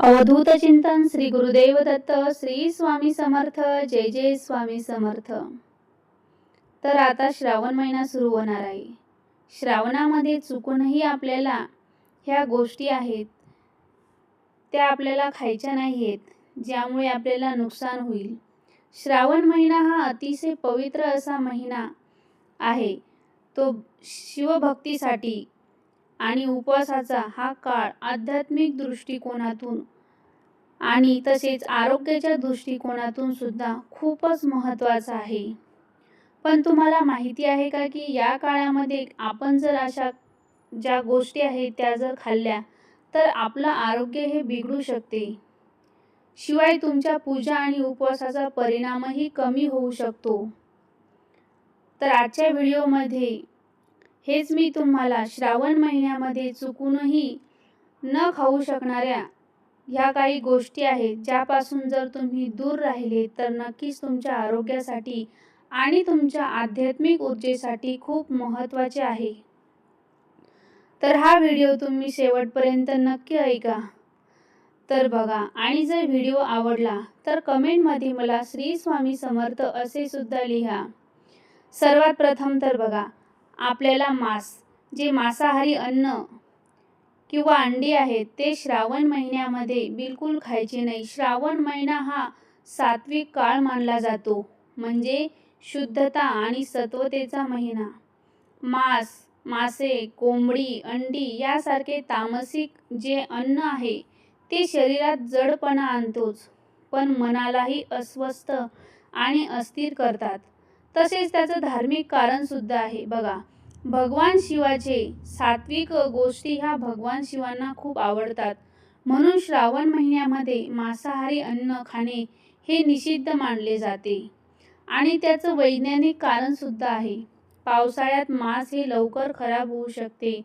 अवधूत चिंतन श्री गुरुदेव दत्त श्री स्वामी समर्थ जय जय स्वामी समर्थ. तर आता श्रावण महिना सुरू होणार आहे. श्रावणामध्ये चुकूनही आपल्याला ह्या गोष्टी आहेत. त्या आपल्याला खायच्या नाही आहेत ज्यामुळे आपल्याला नुकसान होईल. श्रावण महिना हा अतिशय पवित्र असा महिना आहे. तो शिवभक्तीसाठी आणि उपवासाचा हा काळ आध्यात्मिक दृष्टिकोनातून आणि तसेच आरोग्याच्या दृष्टिकोनातून सुद्धा खूपच महत्त्वाचा आहे. पण तुम्हाला माहिती आहे का की या काळामध्ये आपण जर अशा ज्या गोष्टी आहेत त्या जर खाल्ल्या तर आपलं आरोग्य हे बिघडू शकते. शिवाय तुमच्या पूजा आणि उपवासाचा परिणामही कमी होऊ शकतो. तर आजच्या व्हिडिओमध्ये हेच मी तुम्हाला श्रावण महिन्यामध्ये चुकूनही न खाऊ शकणाऱ्या ह्या काही गोष्टी आहेत ज्यापासून जर तुम्ही दूर राहिले तर नक्कीच तुमच्या आरोग्यासाठी आणि तुमच्या आध्यात्मिक ऊर्जेसाठी खूप महत्त्वाचे आहे. तर हा व्हिडिओ तुम्ही शेवटपर्यंत नक्की ऐका. तर बघा आणि जर व्हिडिओ आवडला तर कमेंटमध्ये मला श्री स्वामी समर्थ असे सुद्धा लिहा. सर्वात प्रथम तर बघा आपल्याला मांस जे मांसाहारी अन्न किंवा अंडी आहेत ते श्रावण महिन्यामध्ये बिलकुल खायचे नाही. श्रावण महिना हा सात्विक काळ मानला जातो म्हणजे शुद्धता आणि सत्वतेचा महिना. मांस मासे कोंबडी अंडी यासारखे तामसिक जे अन्न आहे ते शरीरात जडपणा आणतोच पण मनालाही अस्वस्थ आणि अस्थिर करतात. तसेच त्याचं धार्मिक कारण सुद्धा आहे. बघा भगवान शिवाचे सात्विक गोष्टी ह्या भगवान शिवांना खूप आवडतात. म्हणून श्रावण महिन्यामध्ये मांसाहारी अन्न खाणे हे निषिद्ध मानले जाते. आणि त्याचं वैज्ञानिक कारण सुद्धा आहे. पावसाळ्यात मांस हे लवकर खराब होऊ शकते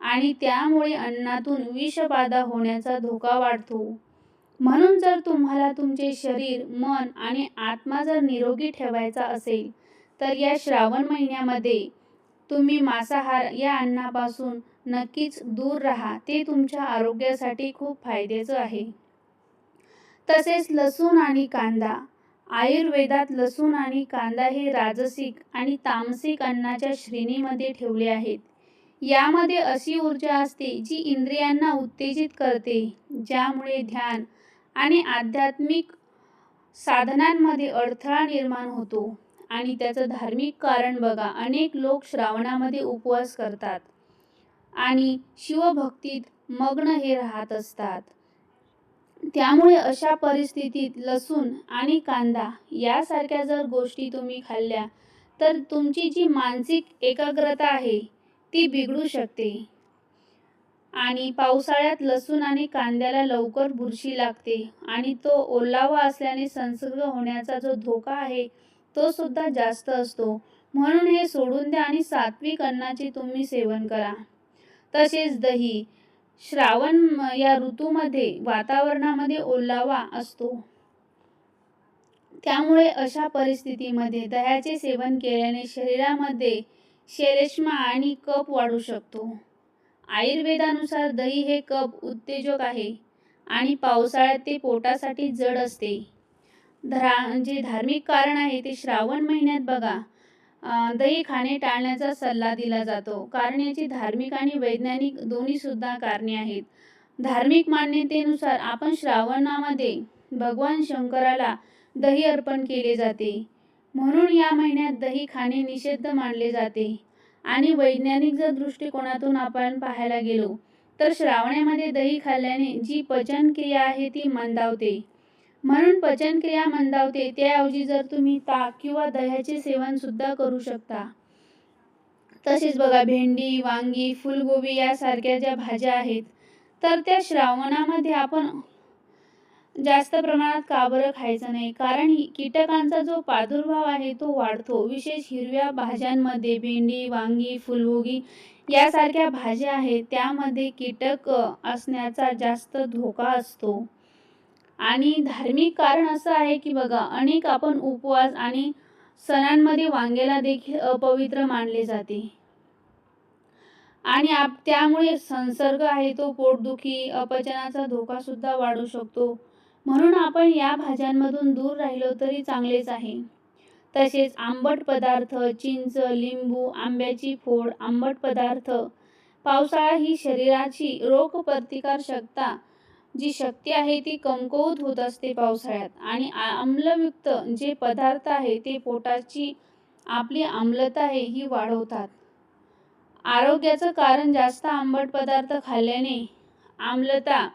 आणि त्यामुळे अन्नातून विषबाधा होण्याचा धोका वाढतो. म्हणून जर तुम्हाला तुमचे शरीर मन आणि आत्मा जर निरोगी ठेवायचा असेल तर या श्रावण महिन्यामध्ये तुम्ही मांसाहार या अन्नापासून नक्कीच दूर राहा. ते तुमच्या आरोग्यासाठी खूप फायद्याचं आहे. तसेच लसूण आणि कांदा. आयुर्वेदात लसूण आणि कांदा हे राजसिक आणि तामसिक अन्नाच्या श्रेणीमध्ये ठेवले आहेत. यामध्ये अशी ऊर्जा असते जी इंद्रियांना उत्तेजित करते ज्यामुळे ध्यान आणि आध्यात्मिक साधनांमध्ये अडथळा निर्माण होतो. आणि त्याचं धार्मिक कारण बघा. अनेक लोक श्रावणामध्ये उपवास करतात. आणि शिवभक्तीत मग्न हे राहत असतात. त्यामुळे अशा परिस्थितीत लसूण आणि कांदा यासारख्या जर गोष्टी तुम्ही खाल्ल्या तर तुमची जी मानसिक एकाग्रता आहे ती बिघडू शकते. आणि पावसाळ्यात लसूण आणि कांद्याला लवकर बुरशी लागते. आणि तो ओलावा असल्याने संसर्ग होण्याचा जो धोका आहे तो सुद्धा जास्त असतो. म्हणून हे सोडून द्या आणि सात्विक अन्नाचे तुम्ही सेवन करा. तसेच दही श्रावण या ऋतूमध्ये वातावरणामध्ये ओलावा असतो. त्यामुळे अशा परिस्थितीमध्ये दह्याचे सेवन केल्याने शरीरामध्ये शेरेश्मा आणि कप वाढू शकतो. आयुर्वेदानुसार दही हे कप उत्तेजक आहे आणि पावसाळ्यात ते पोटासाठी जड असते. धरा जे धार्मिक कारण आहे ते श्रावण महिन्यात बघा. दही खाणे टाळण्याचा सल्ला दिला जातो. कारण याची धार्मिक आणि वैज्ञानिक दोन्हीसुद्धा कारणे आहेत. धार्मिक मान्यतेनुसार आपण श्रावणामध्ये भगवान शंकराला दही अर्पण केले जाते. म्हणून या महिन्यात दही खाणे निषिद्ध मानले जाते. आणि वैज्ञानिक जर दृष्टिकोनातून आपण पाहायला गेलो तर श्रावणामध्ये दही खाल्ल्याने जी पचनक्रिया आहे ती मंदावते. म्हणून पचनक्रिया मंदावते. त्याऐवजी जर तुम्ही ताक किंवा दह्याचे सेवन सुद्धा करू शकता. तसेच बघा भेंडी वांगी फुलगोबी यासारख्या ज्या भाज्या आहेत तर त्या श्रावणामध्ये आपण जास्त प्रमाणात का बरं खायचं नाही? कारण कीटकांचा जो प्रादुर्भाव आहे तो वाढतो. विशेष हिरव्या भाज्यांमध्ये भेंडी वांगी फुलगोबी यासारख्या भाज्या आहेत त्यामध्ये कीटक असण्याचा जास्त धोका असतो. आणि धार्मिक कारण असं आहे की बघा अनेक आपण उपवास आणि सणांमध्ये वांगेला देखील अपवित्र मानले जाते. आणि आप त्यामुळे संसर्ग आहे तो पोटदुखी अपचनाचा धोका सुद्धा वाढू शकतो. म्हणून आपण या भाज्यांमधून दूर राहिलो तरी चांगलेच आहे. तसेच आंबट पदार्थ चिंच लिंबू आंब्याची फोड आंबट पदार्थ पावसाळा ही शरीराची रोगप्रतिकार शक्ता जी शक्ती आहे ती कमकुवत होत असते पावसाळ्यात. आणि आम्लयुक्त जे पदार्थ आहे ते पोटाची आपली आम्लता आहे ही वाढवतात. आरोग्याचं कारण जास्त आंबट पदार्थ खाल्ल्याने आम्लता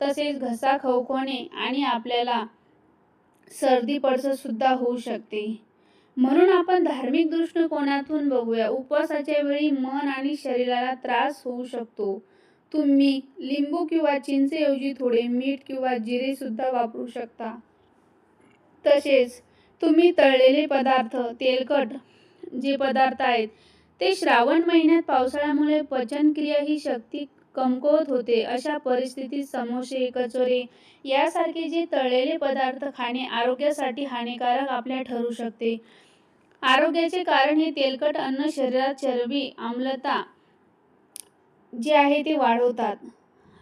तसेच घसा खवखवणे आणि आपल्याला सर्दी पडसं सुद्धा होऊ शकते. म्हणून आपण धार्मिक दृष्टिकोनातून बघूया. उपवासाच्या वेळी मन आणि शरीराला त्रास होऊ शकतो. तुम्ही लिंबू किंवा चिंचेऐवजी थोडे मीठ किंवा जिरे सुद्धा वापरू शकता. तसेच तुम्ही तळलेले पदार्थ तेलकट जे पदार्थ आहेत ते श्रावण महिन्यात पावसाळ्यामुळे पचनक्रिया ही शक्ती कमकुवत होते. अशा परिस्थितीत समोसे कचोरे यासारखे जे तळलेले पदार्थ खाणे आरोग्यासाठी हानिकारक आपल्या ठरू शकते. आरोग्याचे कारण हे तेलकट अन्न शरीरात चरबी आम्लता जे आहे ते वाढवतात.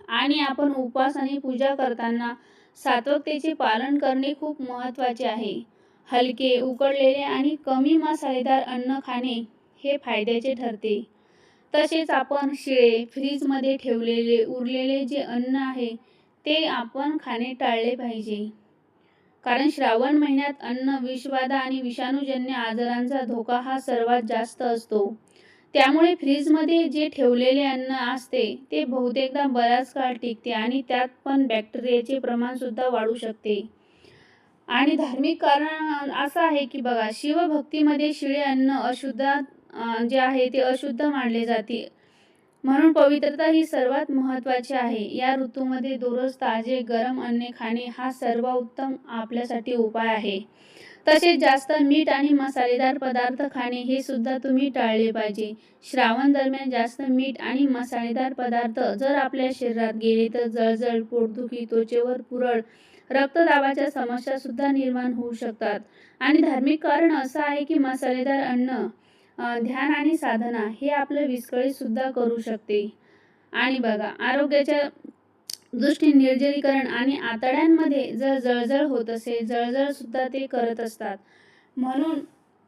आणि आपण उपवास आणि पूजा करताना सात्वकतेचे पालन करणे खूप महत्त्वाचे आहे. हलके उकडलेले आणि कमी मसालेदार अन्न खाणे हे फायद्याचे ठरते. तसेच आपण शिळे फ्रीजमध्ये ठेवलेले उरलेले जे अन्न आहे ते आपण खाणे टाळले पाहिजे. कारण श्रावण महिन्यात अन्न विषबाधा आणि विषाणूजन्य आजारांचा धोका हा सर्वात जास्त असतो. त्यामुळे फ्रीजमध्ये जे ठेवलेले अन्न असते ते बहुतेकदा बराच काळ टिकते आणि त्यात पण बॅक्टेरियाचे प्रमाणसुद्धा वाढू शकते. आणि धार्मिक कारण असं आहे की बघा शिवभक्तीमध्ये शिळे अन्न अशुद्ध जे आहे ते अशुद्ध मानले जाते. म्हणून पवित्रता ही सर्वात महत्त्वाची आहे. या ऋतूमध्ये दररोज ताजे गरम अन्न खाणे हा सर्वोत्तम आपल्यासाठी उपाय आहे. तसेच जास्त मीठ आणि मसालेदार पदार्थ खाणे हे सुद्धा तुम्ही टाळले पाहिजे. श्रावण दरम्यान जास्त मीठ आणि मसालेदार पदार्थ जर आपल्या शरीरात गेले तर जळजळ पोटदुखी त्वचेवर पुरळ रक्तदाबाच्या समस्या सुद्धा निर्माण होऊ शकतात. आणि धार्मिक कारण असं आहे की मसालेदार अन्न ध्यान आणि साधना हे आपलं विस्कळीत सुद्धा करू शकते. आणि बघा आरोग्याच्या दृष्टी निर्जलीकरण आणि आतड्यांमध्ये जर जळजळ होत असेल जळजळ सुद्धा ते करत असतात. म्हणून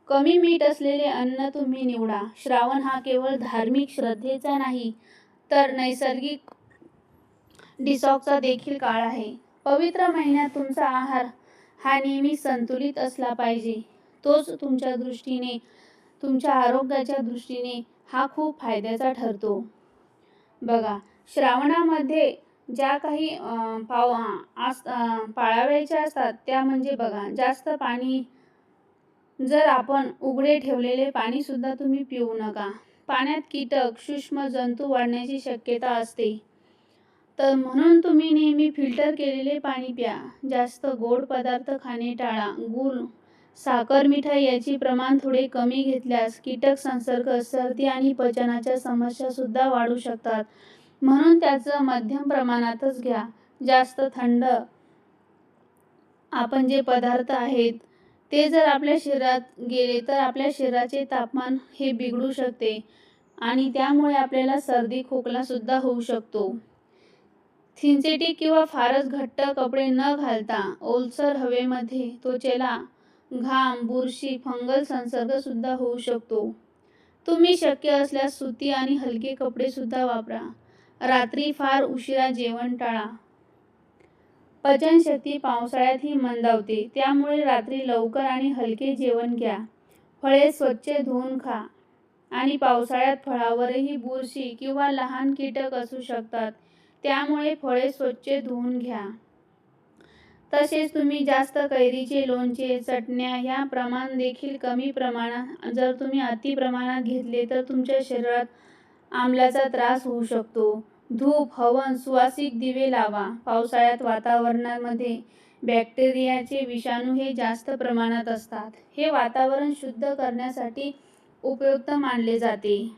कमी मीठ असलेले अन्न तुम्ही निवडा. श्रावण हा केवळ धार्मिक श्रद्धेचा नाही तर नैसर्गिक डिसॉकचा देखील काळ आहे. पवित्र महिन्यात तुमचा आहार हा नेहमी संतुलित असला पाहिजे. तोच तुमच्या दृष्टीने तुमच्या आरोग्याच्या दृष्टीने हा खूप फायद्याचा ठरतो. बघा श्रावणामध्ये ज्या काही पाव आस पाळावयाच्या असतात त्या म्हणजे बघा जास्त पाणी जर आपण उघडे ठेवलेले पाणीसुद्धा तुम्ही पिऊ नका. पाण्यात कीटक सूक्ष्म जंतू वाढण्याची शक्यता असते. तर म्हणून तुम्ही नेहमी फिल्टर केलेले पाणी प्या. जास्त गोड पदार्थ खाणे टाळा. गुळ साखर मिठाई याचे प्रमाण थोडे कमी घेतल्यास कीटक संसर्ग सर्दी आणि पचनाच्या समस्या सुद्धा वाढू शकतात. म्हणून त्याचं मध्यम प्रमाणातच घ्या. जास्त थंड. आपण जे पदार्थ आहेत ते जर आपल्या शरीरात गेले तर आपल्या शरीराचे तापमान हे बिघडू शकते आणि त्यामुळे आपल्याला सर्दी खोकला सुद्धा होऊ शकतो. सिंथेटिक किंवा फारच घट्ट कपडे न घालता ओलसर हवेमध्ये त्वचेला घाम बुरशी फंगल संसर्ग सुद्धा होऊ शकतो. तुम्ही शक्य असल्यास सुती आणि हलके कपडे सुद्धा वापरा. रात्री फार उशिरा जेवण टाळा. पचनशक्ती पावसाळ्यातही मंदावते त्यामुळे रात्री लवकर आणि हलके जेवण घ्या. फळे स्वच्छ धुवून खा. आणि पावसाळ्यात फळावरही बुरशी किंवा लहान कीटक असू शकतात त्यामुळे फळे स्वच्छ धुवून घ्या. तसेच तुम्ही जास्त कैरीचे लोणचे चटण्या ह्या प्रमाण देखील कमी प्रमाणात जर तुम्ही अति प्रमाणात घेतले तर तुमच्या शरीरात आमल्याचा त्रास होऊ शकतो. धूप हवन सुवासिक दिवे लावा. पावसाळ्यात वातावरणामध्ये बॅक्टेरियाचे विषाणू हे जास्त प्रमाणात असतात. हे वातावरण शुद्ध करण्यासाठी उपयुक्त मानले जाते.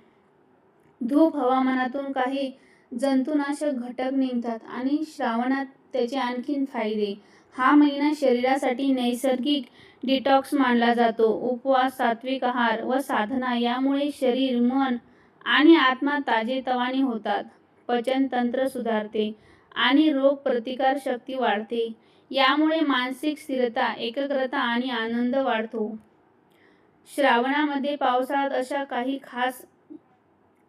धूप हवामानातून काही जंतुनाशक घटक निघतात आणि श्रावणात त्याचे आणखीन फायदे. हा महिना शरीरासाठी नैसर्गिक डिटॉक्स मानला जातो. उपवास सात्विक आहार व साधना यामुळे शरीर मन आणि आत्मा ताजेतवाने होतात. पचन तंत्र सुधारते आणि रोग प्रतिकार शक्ती वाढते. यामुळे मानसिक स्थिरता एकाग्रता आणि आनंद वाढतो. श्रावणामध्ये पावसाळ्यात अशा काही खास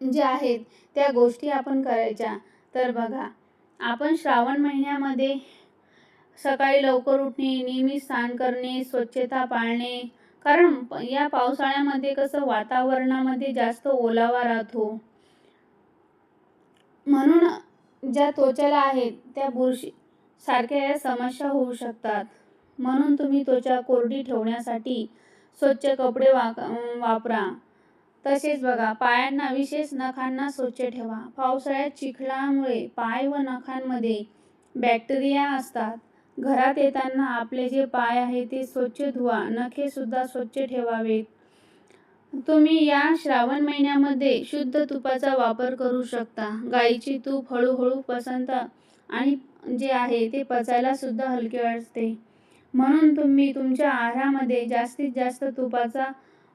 ज्या आहेत त्या गोष्टी आपण करायच्या. तर बघा आपण श्रावण महिन्यामध्ये सकाळी लवकर उठणे नियमित स्नान करणे स्वच्छता पाळणे कारण या पावसाळ्यामध्ये कसं वातावरणामध्ये जास्त ओलावा राहतो. म्हणून ज्या त्वचेला आहेत त्या बुरशी सारख्या या समस्या होऊ शकतात. म्हणून तुम्ही त्वचा कोरडी ठेवण्यासाठी स्वच्छ कपडे वा वापरा. तसेच बघा पायांना विशेष नखांना स्वच्छ ठेवा. पावसाळ्यात चिखलामुळे पाय व नखांमध्ये बॅक्टेरिया असतात. घरात येताना आपले जे पाय आहे ते स्वच्छ धुवा नखे सुद्धा स्वच्छ ठेवावेत. तुम्ही या श्रावण महिन्यामध्ये शुद्ध तुपाचा वापर करू शकता. गाईची तूप हळूहळू पसंत आणि जे आहे ते पचायला सुद्धा हलके असते म्हणून तुम्ही तुमच्या आहारामध्ये जास्तीत जास्त तुपाचा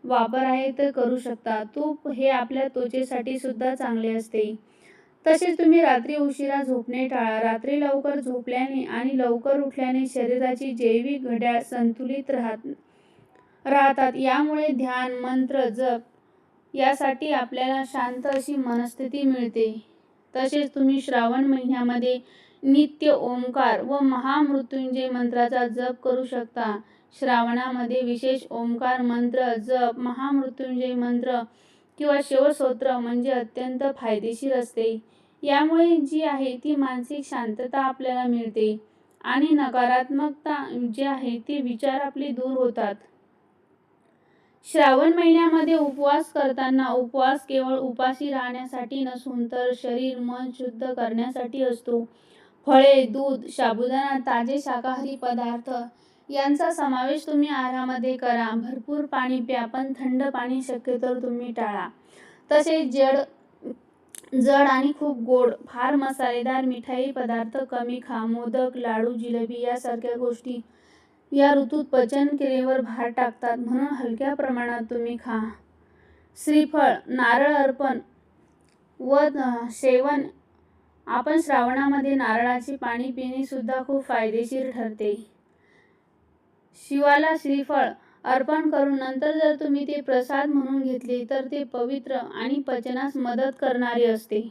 वापर आहे तर करू शकता. तूप हे आपल्या त्वचेसाठी सुद्धा चांगले असते. तसेच तुम्ही रात्री उशिरा झोपणे टाळा. रात्री लवकर झोपल्याने आणि लवकर उठल्याने शरीराची जैविक घड्याळ संतुलित राहत राहतात. यामुळे ध्यान मंत्र जप यासाठी आपल्याला शांत अशी मनस्थिती मिळते. तसेच तुम्ही श्रावण महिन्यामध्ये नित्य ओंकार व महामृत्युंजय मंत्राचा जप करू शकता. श्रावणामध्ये विशेष ओंकार मंत्र जप महामृत्युंजय मंत्र किंवा शिवस्तोत्र म्हणजे अत्यंत फायदेशीर असते. यामुळे जी आहे ती मानसिक शांतता आपल्याला मिळते आणि नकारात्मकता जी आहे ते विचार आपले दूर होतात. श्रावण महिन्यामध्ये उपवास करताना उपवास केवळ उपाशी राहण्यासाठी नसून तर शरीर मन शुद्ध करण्यासाठी असतो. फळे दूध साबुदाणा ताजे शाकाहारी पदार्थ यांचा समावेश तुम्ही आहारामध्ये करा. भरपूर पाणी प्या पण थंड पाणी शक्यतो तुम्ही टाळा. तसेच जड जड आणि खूप गोड फार मसालेदार मिठाई पदार्थ कमी खा. मोदक लाडू जिलेबी यासारख्या गोष्टी या ऋतूत पचन क्रियेवर भार टाकतात. म्हणून हलक्या प्रमाणात तुम्ही खा. श्रीफळ नारळ अर्पण व सेवन. आपण श्रावणामध्ये नारळाचे पाणी पिणे सुद्धा खूप फायदेशीर ठरते. शिवाला श्रीफळ अर्पण करून नंतर जर तुम्ही ते प्रसाद म्हणून घेतले तर ते पवित्र आणि पचनास मदत करणारे असते.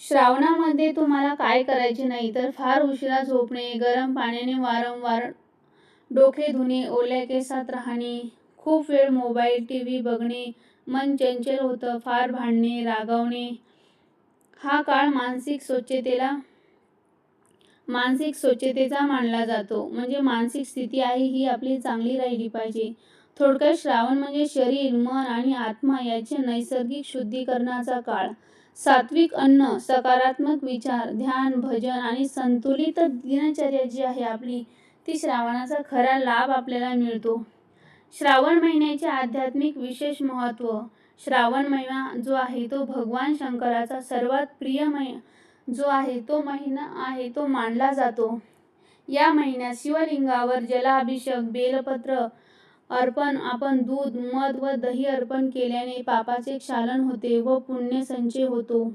श्रावणामध्ये तुम्हाला काय करायचे नाही तर फार उशिरा झोपणे गरम पाण्याने वारंवार डोके धुणे ओल्या केसात राहणे खूप वेळ मोबाईल टी व्ही बघणे मन चंचल होतं फार भांडणे रागावणे. हा काळ मानसिक स्वच्छतेला मानसिक स्वच्छतेचा मानला जातो. म्हणजे मानसिक स्थिती आहे ही आपली चांगली राहिली पाहिजे. थोडक्यात श्रावण म्हणजे शरीर मन आणि आत्मा याचे नैसर्गिक शुद्धीकरणाचा काळ. सात्विक अन्न सकारात्मक विचार ध्यान भजन आणि संतुलित दिनचर्या जी आहे आपली ती श्रावणाचा खरा लाभ आपल्याला मिळतो. श्रावण महिन्याचे आध्यात्मिक विशेष महत्त्व श्रावण महिना जो आहे तो भगवान शंकराचा सर्वात प्रिय महिना जो आहे तो महिना आहे तो मानला जातो. या महिन्यात शिवलिंगावर जलाभिषेक बेलपत्र अर्पण आपण दूध मध व दही अर्पण केल्याने पापाचे क्षालन होते व पुण्य संचय होतो.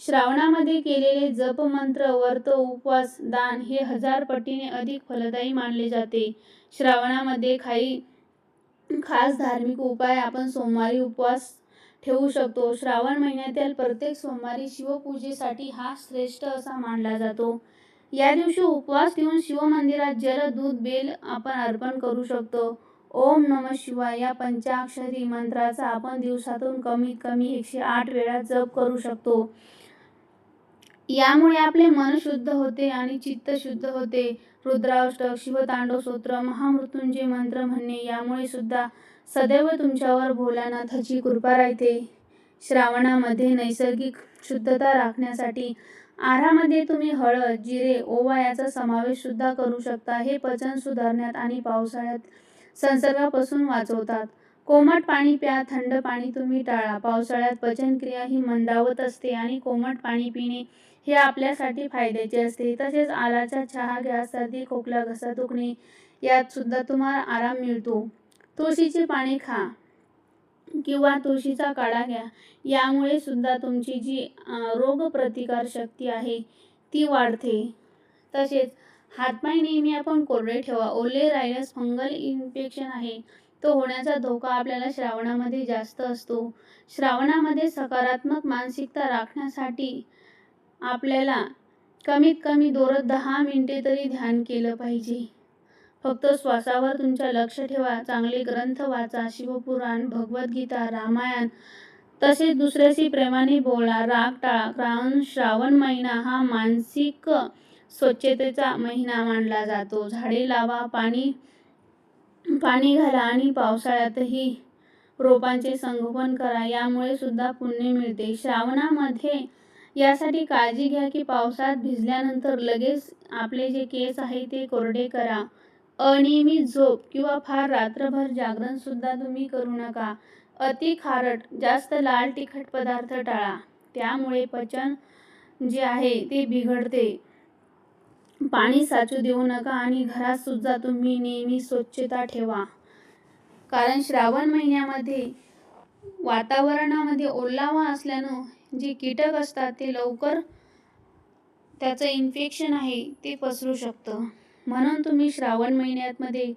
श्रावणामध्ये केलेले जप मंत्र वर्त उपवास दान हे हजार पटीने अधिक फलदायी मानले जाते. श्रावणामध्ये काही खास धार्मिक उपाय आपण सोमवारी उपवास ठेवू शकतो. श्रावण महिन्यातील प्रत्येक सोमवारी शिवपूजेसाठी हा श्रेष्ठ असा मानला जातो. या दिवशी उपवास ठेवून शिवमंदिरात जल दूध बेल आपण अर्पण करू शकतो. ओम नम शिवाय या पंचाक्षरी मंत्राचा आपण दिवसातून कमीत कमी एकशे आठ वेळा जप करू शकतो. यामुळे आपले मन शुद्ध होते आणि चित्त शुद्ध होते. रुद्राष्टक शिवतांडव स्तोत्र महामृत्युंजय मंत्र म्हणणे यामुळे सुद्धा सदैव तुमच्यावर भोलानाथाची कृपा राहते. श्रावणामध्ये नैसर्गिक शुद्धता राखण्यासाठी आहारामध्ये तुम्ही हळद जिरे ओवा याचा समावेश सुद्धा करू शकता. हे पचन सुधारण्यात आणि पावसाळ्यात संसर्गापासून वाचवतात. कोमट पाणी प्या थंड पाणी तुम्ही टाळा. पावसाळ्यात पचनक्रिया ही मंदावत असते आणि कोमट पाणी पिणे हे आपल्यासाठी फायद्याचे असते. तसेच आलाचा चहा गॅस सर्दी खोकला घसा दुखणे यात सुद्धा तुम्हाला आराम मिळतो. तुळशीचे पाणी खा किंवा तुळशीचा काढा घ्या. यामुळे सुद्धा तुमची जी रोगप्रतिकार शक्ती आहे ती वाढते. तसेच हातपाय नेहमी आपण कोरडे ठेवा. ओले राहिल्यास फंगल इन्फेक्शन आहे. तो होण्याचा धोका आपल्याला श्रावणामध्ये जास्त असतो. श्रावणामध्ये सकारात्मक मानसिकता राखण्यासाठी आपल्याला कमीत कमी दररोज दहा मिनिटे तरी ध्यान केलं पाहिजे. फक्त श्वासावर तुमच्या लक्ष ठेवा चांगले ग्रंथ वाचा शिवपुराण भगवद्गीता रामायण तसेच दुसऱ्याशी प्रेमाने बोला राग टाळा कारण श्रावण महिना हा मानसिक स्वच्छतेचा महिना मानला जातो. झाडे लावा पाणी पाणी घाला आणि पावसाळ्यातही रोपांचे संगोपन करा यामुळे सुद्धा पुण्य मिळते. श्रावणामध्ये यासाठी काळजी घ्या की पावसात भिजल्यानंतर लगेच आपले जे केस आहे ते कोरडे करा. अनियमित झोप किंवा फार रात्रभर जागरण सुद्धा तुम्ही करू नका. अति खारट जास्त लाल तिखट पदार्थ टाळा. त्यामुळे पचन जे आहे ते बिघडते. पाणी साचू देऊ नका आणि घरात सुद्धा तुम्ही नेहमी स्वच्छता ठेवा. कारण श्रावण महिन्यामध्ये वातावरणामध्ये ओलावा असल्यानं जे कीटक असतात ते लवकर त्याचं इन्फेक्शन आहे ते पसरू शकतं. म्हणून तुम्ही श्रावण महिन्यातमध्ये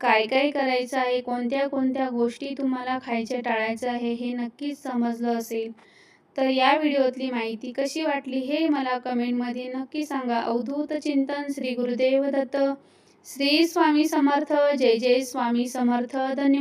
काय काय करायचं आहे कोणत्या कोणत्या गोष्टी तुम्हाला खायच्या टाळायचं आहे हे नक्कीच समजलं असेल. तर या व्हिडिओतली माहिती कशी वाटली हे मला कमेंटमध्ये नक्की सांगा. अवधूत चिंतन श्री गुरुदेव दत्त. श्री स्वामी समर्थ. जय जय स्वामी समर्थ. धन्यवाद.